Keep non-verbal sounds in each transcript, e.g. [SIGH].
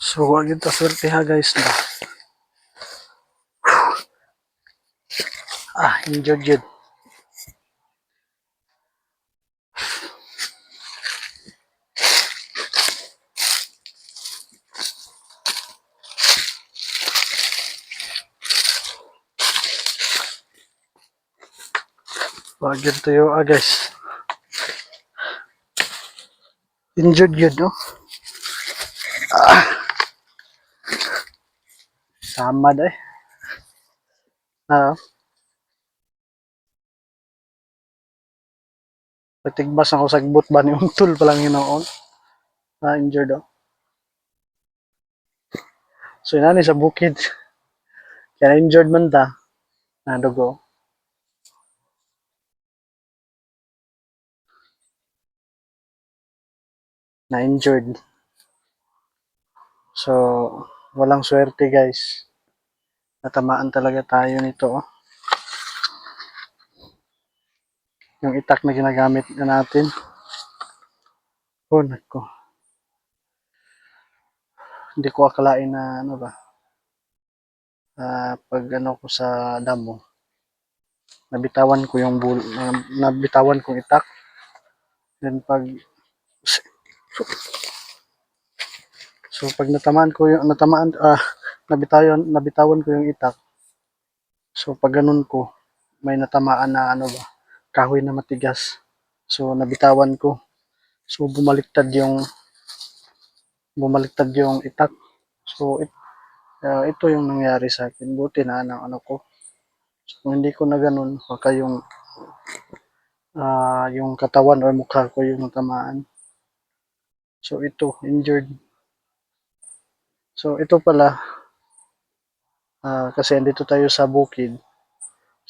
So, wag yun ta swerte ha guys na. Ah, injured yun. Wag yun tuyo ah guys. Injured yun no? Ah. Sama eh. Ah. Patigbas ako sagbot ba ni Untol pa lang hinoon. Na injured oh. So inani sa bukid. Kaya injured man ta. Na dugo. Na injured. So walang swerte guys. Natamaan talaga tayo nito oh. Yung itak na ginagamit na natin. Oh, nako. Hindi ko akalain na ano ba. Ah, pag ano ko sa damo, nabitawan ko yung bul na- nabitawan kong itak. Then pag so pag natamaan ko yung natamaan ah nabitawan nabitawan ko yung itak. So pag ganun ko, may natamaan na ano ba, kahoy na matigas. So nabitawan ko. So bumaliktad yung bumaliktad yung itak. So it, ah, ito yung nangyari sa akin. Buti na ng ano ko. So, kung hindi ko na ganun, baka yung ah, yung katawan or mukha ko yung natamaan. So ito, injured. So ito pala, ah, kasi andito tayo sa bukid.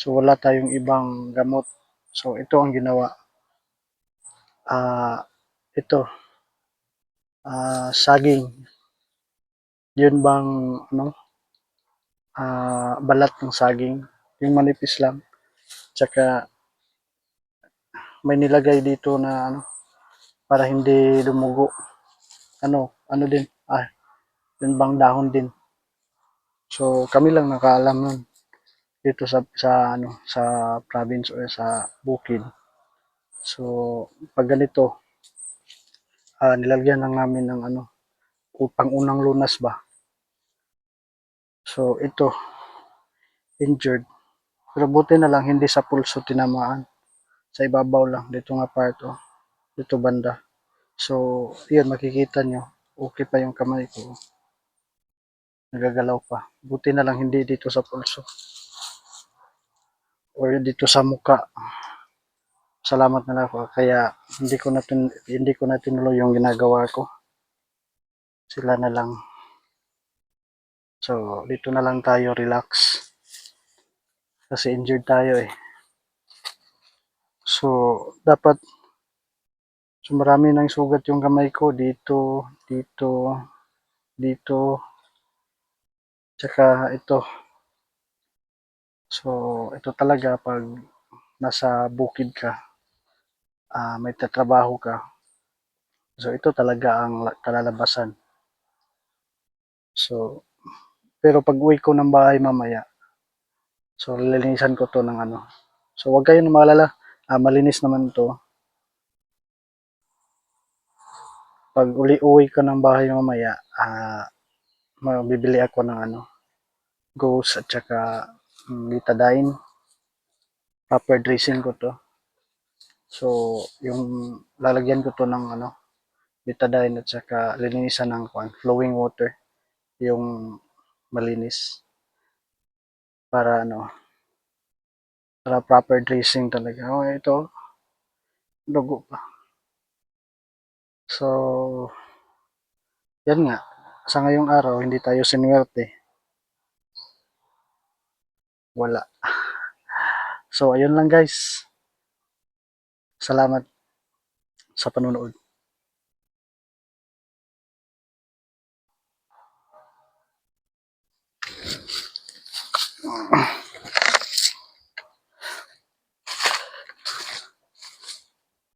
So wala tayong ibang gamot. So ito ang ginawa. Ah, ito. Ah, saging. Yun bang ano? Ah, balat ng saging. Yung manipis lang. Tsaka may nilagay dito na ano para hindi dumugo. Ano, ano din? Ah, yun bang dahon din. So kami lang nakaalam nun dito sa sa ano sa province or sa bukid. So pag ganito ah, nilagyan lang namin ng ano upang unang lunas ba. So ito injured. Pero buti na lang hindi sa pulso tinamaan. Sa ibabaw lang dito nga part oh. Dito banda. So yun makikita nyo okay pa yung kamay ko. Nagagalaw pa. Buti na lang hindi dito sa pulso. Or dito sa muka. Salamat na lang ako. Kaya hindi ko na tin- hindi ko na tinuloy yung ginagawa ko. Sila na lang. So, dito na lang tayo relax. Kasi injured tayo eh. So, dapat so marami nang sugat yung kamay ko dito, dito, dito, tsaka ito. So, ito talaga pag nasa bukid ka, ah may tatrabaho ka. So, ito talaga ang la- kalalabasan. So, pero pag uwi ko ng bahay mamaya, so lilinisan ko to ng ano. So, wag kayong maalala, ah, malinis naman to. Pag uli uwi ko ng bahay mamaya, ah, mabibili ako ng ano, ghost at saka mm, betadine. Proper dressing ko to. So, yung lalagyan ko to ng ano, betadine at saka linisan ng kwan, flowing water. Yung malinis. Para ano, para proper dressing talaga. Oh, ito, dugo pa. So, yan nga. Sa ngayong araw, hindi tayo sinuwerte. Wala. So, ayun lang guys. Salamat sa panonood. [CLEARS THROAT]